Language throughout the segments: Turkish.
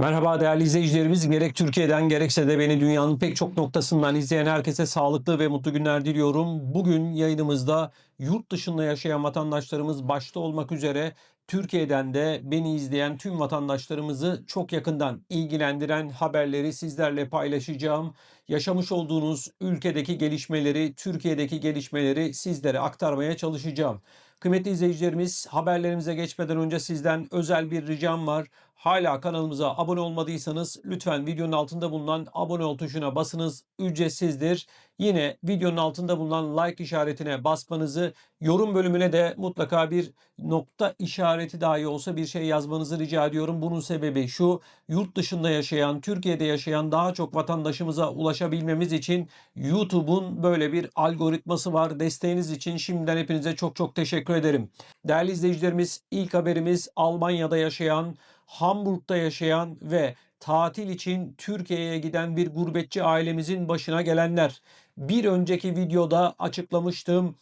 Merhaba değerli izleyicilerimiz. Gerek Türkiye'den gerekse de beni dünyanın pek çok noktasından izleyen herkese sağlıklı ve mutlu günler diliyorum. Bugün yayınımızda yurt dışında yaşayan vatandaşlarımız başta olmak üzere Türkiye'den de beni izleyen tüm vatandaşlarımızı çok yakından ilgilendiren haberleri sizlerle paylaşacağım. Yaşamış olduğunuz ülkedeki gelişmeleri, Türkiye'deki gelişmeleri sizlere aktarmaya çalışacağım. Kıymetli izleyicilerimiz haberlerimize geçmeden önce sizden özel bir ricam var. Hala kanalımıza abone olmadıysanız lütfen videonun altında bulunan abone ol tuşuna basınız. Ücretsizdir. Yine videonun altında bulunan like işaretine basmanızı, yorum bölümüne de mutlaka bir nokta işareti dahi olsa bir şey yazmanızı rica ediyorum. Bunun sebebi şu, yurt dışında yaşayan, Türkiye'de yaşayan daha çok vatandaşımıza ulaşabilmemiz için YouTube'un böyle bir algoritması var. Desteğiniz için şimdiden hepinize çok çok teşekkür ederim. Değerli izleyicilerimiz ilk haberimiz Almanya'da yaşayan, Hamburg'da yaşayan ve tatil için Türkiye'ye giden bir gurbetçi ailemizin başına gelenler. Bir önceki videoda açıklamıştım.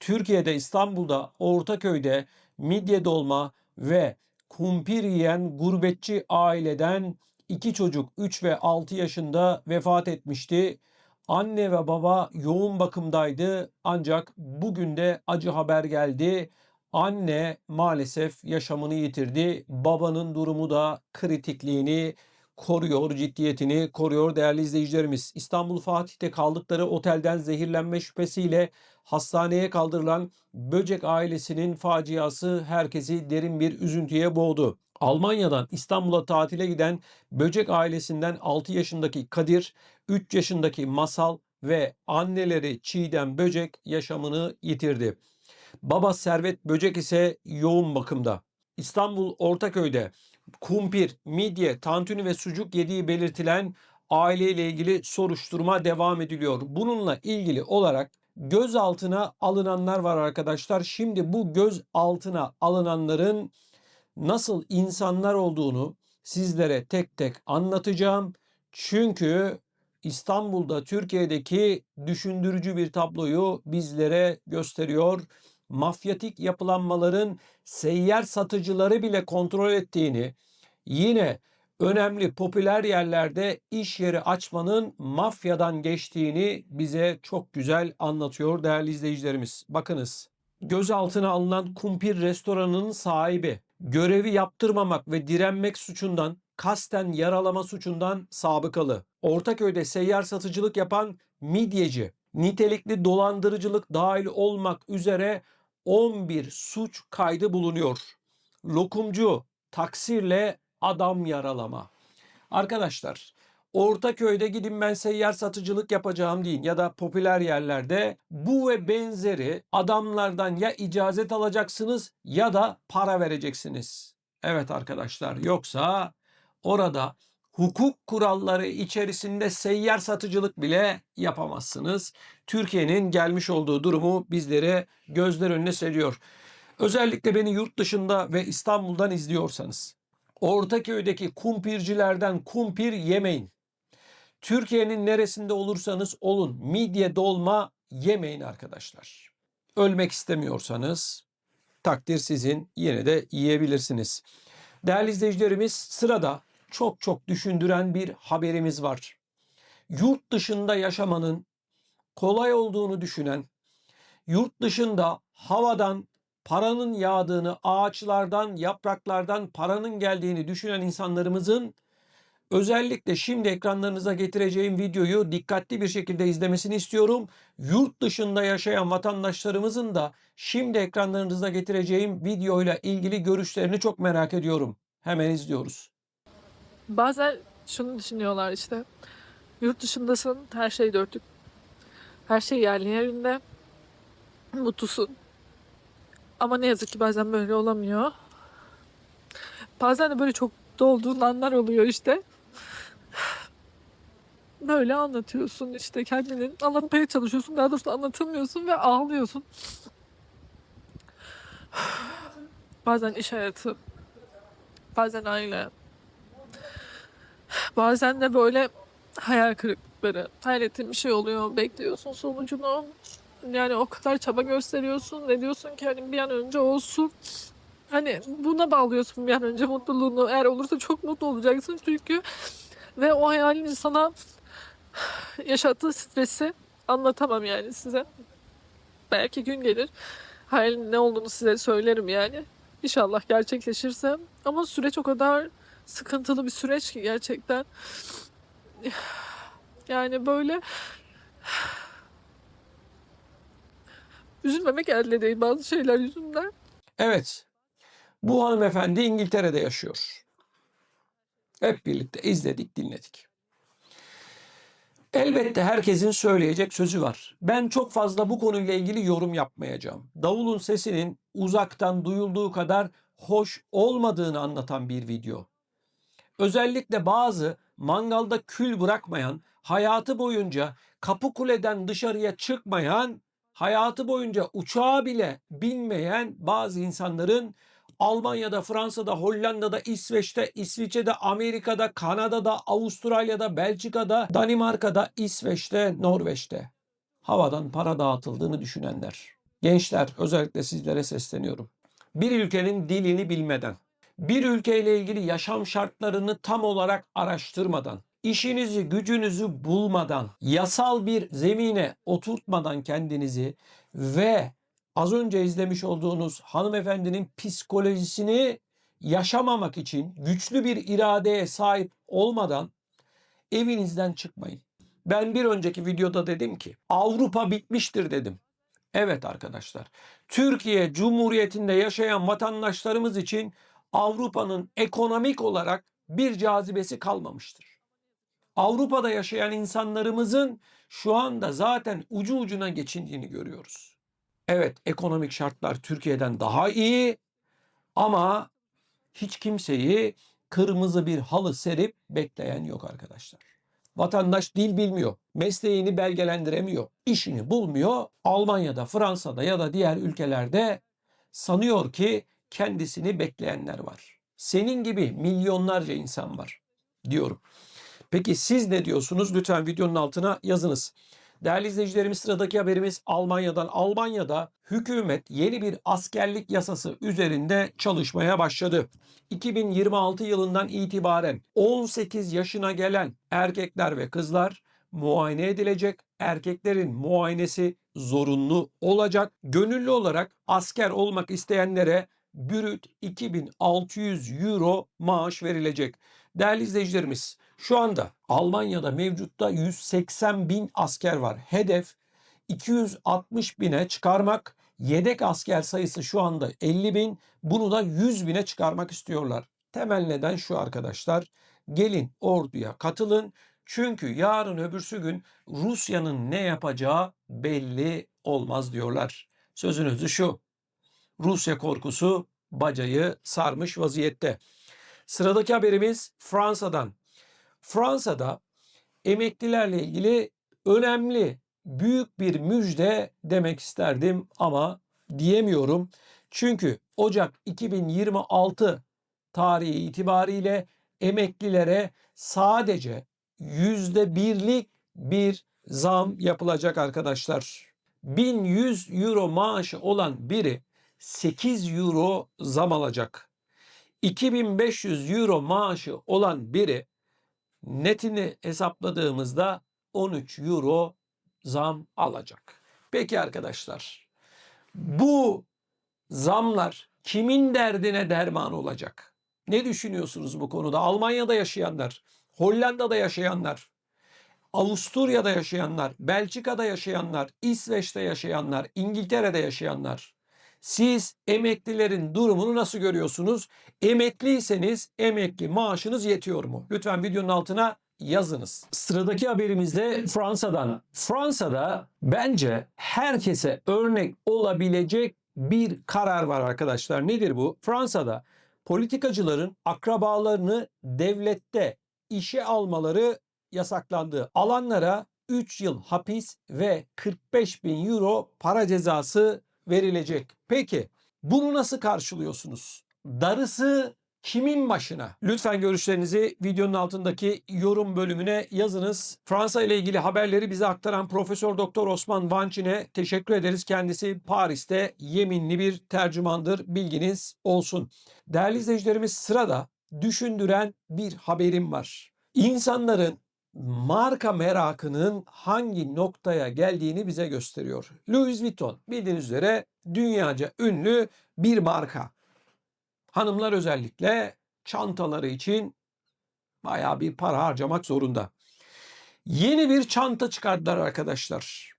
Türkiye'de İstanbul'da Ortaköy'de midye dolma ve kumpir yiyen gurbetçi aileden iki çocuk 3 ve 6 yaşında vefat etmişti. Anne ve baba yoğun bakımdaydı ancak bugün de acı haber geldi. Anne maalesef yaşamını yitirdi. Babanın durumu da kritikliğini koruyor, ciddiyetini koruyor değerli izleyicilerimiz. İstanbul Fatih'te kaldıkları otelden zehirlenme şüphesiyle hastaneye kaldırılan Böcek ailesinin faciası herkesi derin bir üzüntüye boğdu. Almanya'dan İstanbul'a tatile giden Böcek ailesinden 6 yaşındaki Kadir, 3 yaşındaki Masal ve anneleri Çiğdem Böcek yaşamını yitirdi. Baba Servet Böcek ise yoğun bakımda. İstanbul Ortaköy'de kumpir, midye, tantuni ve sucuk yediği belirtilen aileyle ilgili soruşturma devam ediliyor. Bununla ilgili olarak gözaltına alınanlar var arkadaşlar. Şimdi bu gözaltına alınanların nasıl insanlar olduğunu sizlere tek tek anlatacağım. Çünkü İstanbul'da Türkiye'deki düşündürücü bir tabloyu bizlere gösteriyor. Mafyatik yapılanmaların seyyar satıcıları bile kontrol ettiğini, yine önemli popüler yerlerde iş yeri açmanın mafyadan geçtiğini bize çok güzel anlatıyor değerli izleyicilerimiz. Bakınız gözaltına alınan kumpir restoranının sahibi görevi yaptırmamak ve direnmek suçundan kasten yaralama suçundan sabıkalı. Ortaköy'de seyyar satıcılık yapan midyeci, nitelikli dolandırıcılık dahil olmak üzere 11 suç kaydı bulunuyor. Lokumcu, taksirle adam yaralama. Arkadaşlar Ortaköy'de gidin ben seyyar satıcılık yapacağım deyin ya da popüler yerlerde bu ve benzeri adamlardan ya icazet alacaksınız ya da para vereceksiniz. Evet arkadaşlar yoksa orada hukuk kuralları içerisinde seyyar satıcılık bile yapamazsınız. Türkiye'nin gelmiş olduğu durumu bizlere gözler önüne seriyor. Özellikle beni yurt dışında ve İstanbul'dan izliyorsanız Ortaköy'deki kumpircilerden kumpir yemeyin. Türkiye'nin neresinde olursanız olun midye dolma yemeyin arkadaşlar. Ölmek istemiyorsanız takdir sizin yine de yiyebilirsiniz. Değerli izleyicilerimiz sırada çok çok düşündüren bir haberimiz var. Yurt dışında yaşamanın kolay olduğunu düşünen, yurt dışında havadan paranın yağdığını, ağaçlardan, yapraklardan paranın geldiğini düşünen insanlarımızın özellikle şimdi ekranlarınıza getireceğim videoyu dikkatli bir şekilde izlemesini istiyorum. Yurt dışında yaşayan vatandaşlarımızın da şimdi ekranlarınıza getireceğim videoyla ilgili görüşlerini çok merak ediyorum. Hemen izliyoruz. Bazen şunu düşünüyorlar işte. Yurt dışındasın, her şey dörtlük. Her şey yerli yerinde. Mutlusun. Ama ne yazık ki bazen böyle olamıyor. Bazen de böyle çok dolduğun anlar oluyor işte. Böyle anlatıyorsun işte kendini anlatmaya çalışıyorsun. Daha doğrusu anlatamıyorsun ve ağlıyorsun. Bazen iş hayatı, bazen aile, Bazen de böyle hayal kırıklıkları. Hayal ettiğin bir şey oluyor. Bekliyorsun sonucunu. Yani o kadar çaba gösteriyorsun ve diyorsun ki hani bir an önce olsun. Hani buna bağlıyorsun bir an önce mutluluğunu. Eğer olursa çok mutlu olacaksın çünkü ve o hayalin sana yaşattığı stresi anlatamam yani size. Belki gün gelir hayalin ne olduğunu size söylerim yani. İnşallah gerçekleşirse. Ama süreç o kadar sıkıntılı bir süreç ki gerçekten. Yani böyle üzülmemek elde değil bazı şeyler yüzünden. Evet. Bu hanımefendi İngiltere'de yaşıyor. Hep birlikte izledik, dinledik. Elbette herkesin söyleyecek sözü var. Ben çok fazla bu konuyla ilgili yorum yapmayacağım. Davulun sesinin uzaktan duyulduğu kadar hoş olmadığını anlatan bir video. Özellikle bazı mangalda kül bırakmayan, hayatı boyunca kapı kuleden dışarıya çıkmayan, hayatı boyunca uçağa bile binmeyen bazı insanların Almanya'da, Fransa'da, Hollanda'da, İsveç'te, İsviçre'de, Amerika'da, Kanada'da, Avustralya'da, Belçika'da, Danimarka'da, İsveç'te, Norveç'te havadan para dağıtıldığını düşünenler. Gençler özellikle sizlere sesleniyorum. Bir ülkenin dilini bilmeden, bir ülkeyle ilgili yaşam şartlarını tam olarak araştırmadan, işinizi gücünüzü bulmadan, yasal bir zemine oturtmadan kendinizi ve az önce izlemiş olduğunuz hanımefendinin psikolojisini yaşamamak için güçlü bir iradeye sahip olmadan evinizden çıkmayın. Ben bir önceki videoda dedim ki Avrupa bitmiştir dedim. Evet arkadaşlar. Türkiye Cumhuriyeti'nde yaşayan vatandaşlarımız için Avrupa'nın ekonomik olarak bir cazibesi kalmamıştır. Avrupa'da yaşayan insanlarımızın şu anda zaten ucu ucuna geçindiğini görüyoruz. Evet ekonomik şartlar Türkiye'den daha iyi ama hiç kimseyi kırmızı bir halı serip bekleyen yok arkadaşlar. Vatandaş dil bilmiyor, mesleğini belgelendiremiyor, işini bulmuyor. Almanya'da, Fransa'da ya da diğer ülkelerde sanıyor ki kendisini bekleyenler var. Senin gibi milyonlarca insan var diyorum. Peki siz ne diyorsunuz? Lütfen videonun altına yazınız. Değerli izleyicilerimiz sıradaki haberimiz Almanya'dan. Almanya'da hükümet yeni bir askerlik yasası üzerinde çalışmaya başladı. 2026 yılından itibaren 18 yaşına gelen erkekler ve kızlar muayene edilecek. Erkeklerin muayenesi zorunlu olacak. Gönüllü olarak asker olmak isteyenlere bürüt 2600 euro maaş verilecek. Değerli izleyicilerimiz şu anda Almanya'da mevcutta 180 bin asker var. Hedef 260 bine çıkarmak. Yedek asker sayısı şu anda 50 bin. Bunu da 100 bine çıkarmak istiyorlar. Temel neden şu arkadaşlar. Gelin orduya katılın. Çünkü yarın öbürsü gün Rusya'nın ne yapacağı belli olmaz diyorlar. Sözün özü şu. Rusya korkusu bacayı sarmış vaziyette. Sıradaki haberimiz Fransa'dan. Fransa'da emeklilerle ilgili önemli büyük bir müjde demek isterdim ama diyemiyorum. Çünkü Ocak 2026 tarihi itibariyle emeklilere sadece yüzde birlik bir zam yapılacak arkadaşlar. 1100 euro maaşı olan biri 8 euro zam alacak. 2500 euro maaşı olan biri netini hesapladığımızda 13 euro zam alacak. Peki arkadaşlar bu zamlar kimin derdine derman olacak? Ne düşünüyorsunuz bu konuda? Almanya'da yaşayanlar, Hollanda'da yaşayanlar, Avusturya'da yaşayanlar, Belçika'da yaşayanlar, İsveç'te yaşayanlar, İngiltere'de yaşayanlar. Siz emeklilerin durumunu nasıl görüyorsunuz? Emekliyseniz emekli maaşınız yetiyor mu? Lütfen videonun altına yazınız. Sıradaki haberimizde Fransa'dan. Fransa'da bence herkese örnek olabilecek bir karar var arkadaşlar. Nedir bu? Fransa'da politikacıların akrabalarını devlette işe almaları yasaklandı. Alanlara 3 yıl hapis ve 45 bin euro para cezası verilecek. Peki bunu nasıl karşılıyorsunuz? Darısı kimin başına? Lütfen görüşlerinizi videonun altındaki yorum bölümüne yazınız. Fransa ile ilgili haberleri bize aktaran Profesör Doktor Osman Vançin'e teşekkür ederiz. Kendisi Paris'te yeminli bir tercümandır. Bilginiz olsun. Değerli izleyicilerimiz sırada düşündüren bir haberim var. İnsanların marka merakının hangi noktaya geldiğini bize gösteriyor. Louis Vuitton bildiğiniz üzere dünyaca ünlü bir marka. Hanımlar özellikle çantaları için bayağı bir para harcamak zorunda. Yeni bir çanta çıkardılar arkadaşlar.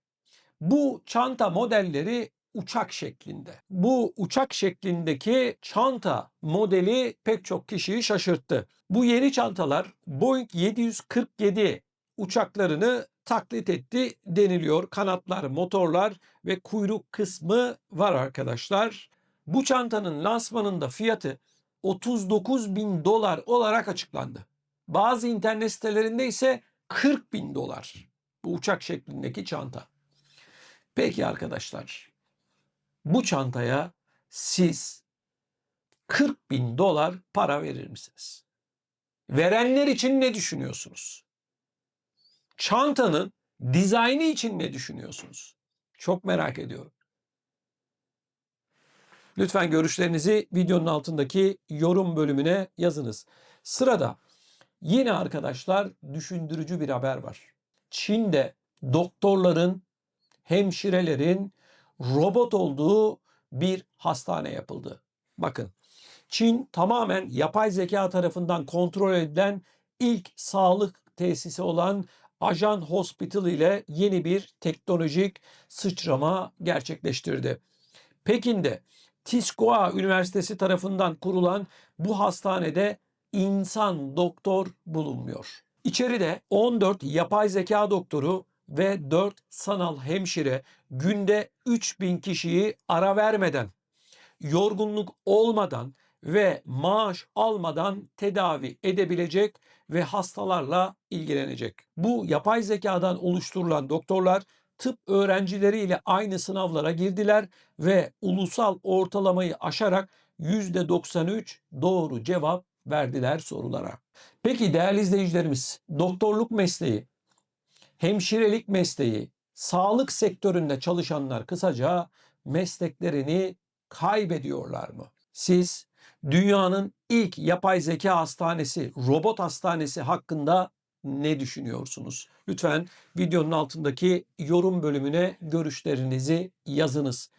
Bu çanta modelleri uçak şeklinde. Bu uçak şeklindeki çanta modeli pek çok kişiyi şaşırttı. Bu yeni çantalar Boeing 747 uçaklarını taklit etti deniliyor. Kanatlar, motorlar ve kuyruk kısmı var arkadaşlar. Bu çantanın lansmanında fiyatı 39 bin dolar olarak açıklandı. Bazı internet sitelerinde ise 40 bin dolar. Bu uçak şeklindeki çanta. Peki arkadaşlar, bu çantaya siz 40 bin dolar para verir misiniz? Verenler için ne düşünüyorsunuz? Çantanın dizaynı için ne düşünüyorsunuz? Çok merak ediyorum. Lütfen görüşlerinizi videonun altındaki yorum bölümüne yazınız. Sırada yine arkadaşlar düşündürücü bir haber var. Çin'de doktorların, hemşirelerin robot olduğu bir hastane yapıldı. Bakın Çin tamamen yapay zeka tarafından kontrol edilen ilk sağlık tesisi olan Ajan Hospital ile yeni bir teknolojik sıçrama gerçekleştirdi. Pekin'de Tsinghua Üniversitesi tarafından kurulan bu hastanede insan doktor bulunmuyor. İçeride 14 yapay zeka doktoru ve 4 sanal hemşire günde 3000 kişiyi ara vermeden, yorgunluk olmadan ve maaş almadan tedavi edebilecek ve hastalarla ilgilenecek. Bu yapay zekadan oluşturulan doktorlar tıp öğrencileriyle aynı sınavlara girdiler ve ulusal ortalamayı aşarak %93 doğru cevap verdiler sorulara. Peki değerli izleyicilerimiz, doktorluk mesleği, hemşirelik mesleği, sağlık sektöründe çalışanlar kısaca mesleklerini kaybediyorlar mı? Siz dünyanın ilk yapay zeka hastanesi, robot hastanesi hakkında ne düşünüyorsunuz? Lütfen videonun altındaki yorum bölümüne görüşlerinizi yazınız.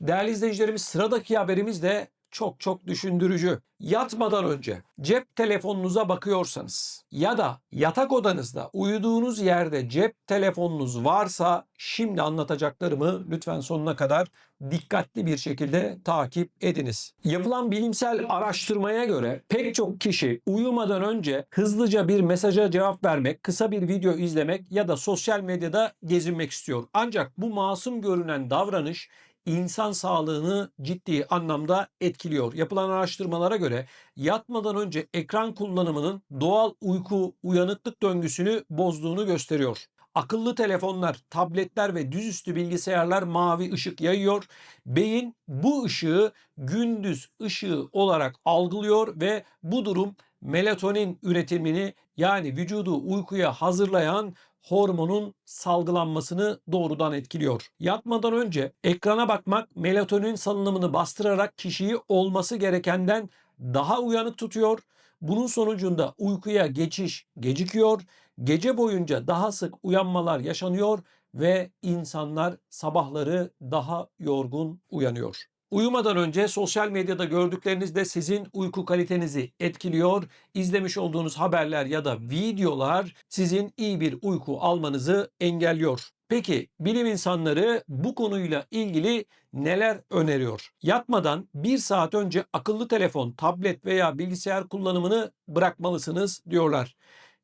Değerli izleyicilerimiz sıradaki haberimiz de çok çok düşündürücü. Yatmadan önce cep telefonunuza bakıyorsanız ya da yatak odanızda uyuduğunuz yerde cep telefonunuz varsa şimdi anlatacaklarımı lütfen sonuna kadar dikkatli bir şekilde takip ediniz. Yapılan bilimsel araştırmaya göre pek çok kişi uyumadan önce hızlıca bir mesaja cevap vermek, kısa bir video izlemek ya da sosyal medyada gezinmek istiyor. Ancak bu masum görünen davranış insan sağlığını ciddi anlamda etkiliyor. Yapılan araştırmalara göre yatmadan önce ekran kullanımının doğal uyku uyanıklık döngüsünü bozduğunu gösteriyor. Akıllı telefonlar, tabletler ve düzüstü bilgisayarlar mavi ışık yayıyor. Beyin bu ışığı gündüz ışığı olarak algılıyor ve bu durum melatonin üretimini yani vücudu uykuya hazırlayan hormonun salgılanmasını doğrudan etkiliyor. Yatmadan önce ekrana bakmak melatonin salınımını bastırarak kişiyi olması gerekenden daha uyanık tutuyor. Bunun sonucunda uykuya geçiş gecikiyor. Gece boyunca daha sık uyanmalar yaşanıyor ve insanlar sabahları daha yorgun uyanıyor. Uyumadan önce sosyal medyada gördükleriniz de sizin uyku kalitenizi etkiliyor. İzlemiş olduğunuz haberler ya da videolar sizin iyi bir uyku almanızı engelliyor. Peki bilim insanları bu konuyla ilgili neler öneriyor? Yatmadan bir saat önce akıllı telefon, tablet veya bilgisayar kullanımını bırakmalısınız diyorlar.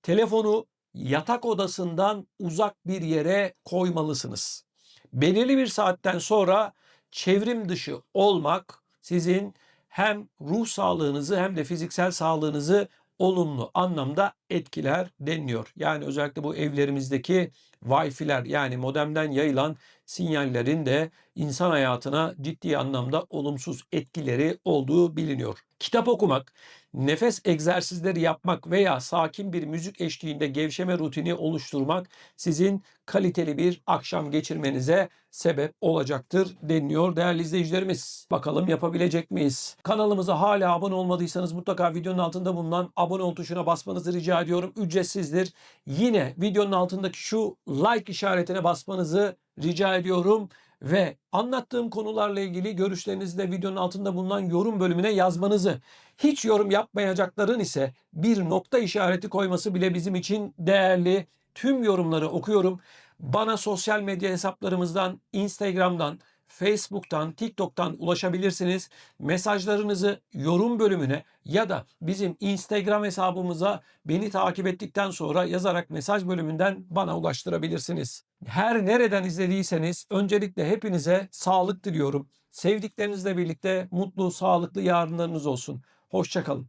Telefonu yatak odasından uzak bir yere koymalısınız. Belirli bir saatten sonra çevrim dışı olmak sizin hem ruh sağlığınızı hem de fiziksel sağlığınızı olumlu anlamda etkiler deniliyor. Yani özellikle bu evlerimizdeki Wi-Fi'ler yani modemden yayılan sinyallerin de insan hayatına ciddi anlamda olumsuz etkileri olduğu biliniyor. Kitap okumak, nefes egzersizleri yapmak veya sakin bir müzik eşliğinde gevşeme rutini oluşturmak sizin kaliteli bir akşam geçirmenize sebep olacaktır deniliyor değerli izleyicilerimiz. Bakalım yapabilecek miyiz? Kanalımıza hala abone olmadıysanız mutlaka videonun altında bulunan abone ol tuşuna basmanızı rica ediyorum. Ücretsizdir. Yine videonun altındaki şu like işaretine basmanızı rica ediyorum ve anlattığım konularla ilgili görüşlerinizi de videonun altında bulunan yorum bölümüne yazmanızı, hiç yorum yapmayacakların ise bir nokta işareti koyması bile bizim için değerli. Tüm yorumları okuyorum. Bana sosyal medya hesaplarımızdan, Instagram'dan, Facebook'tan, TikTok'tan ulaşabilirsiniz. Mesajlarınızı yorum bölümüne ya da bizim Instagram hesabımıza beni takip ettikten sonra yazarak mesaj bölümünden bana ulaştırabilirsiniz. Her nereden izlediyseniz öncelikle hepinize sağlık diliyorum. Sevdiklerinizle birlikte mutlu, sağlıklı yarınlarınız olsun. Hoşçakalın.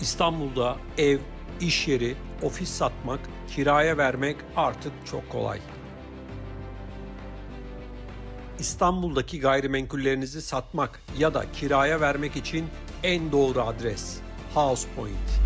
İstanbul'da ev, iş yeri, ofis satmak, kiraya vermek artık çok kolay. İstanbul'daki gayrimenkullerinizi satmak ya da kiraya vermek için en doğru adres House Point.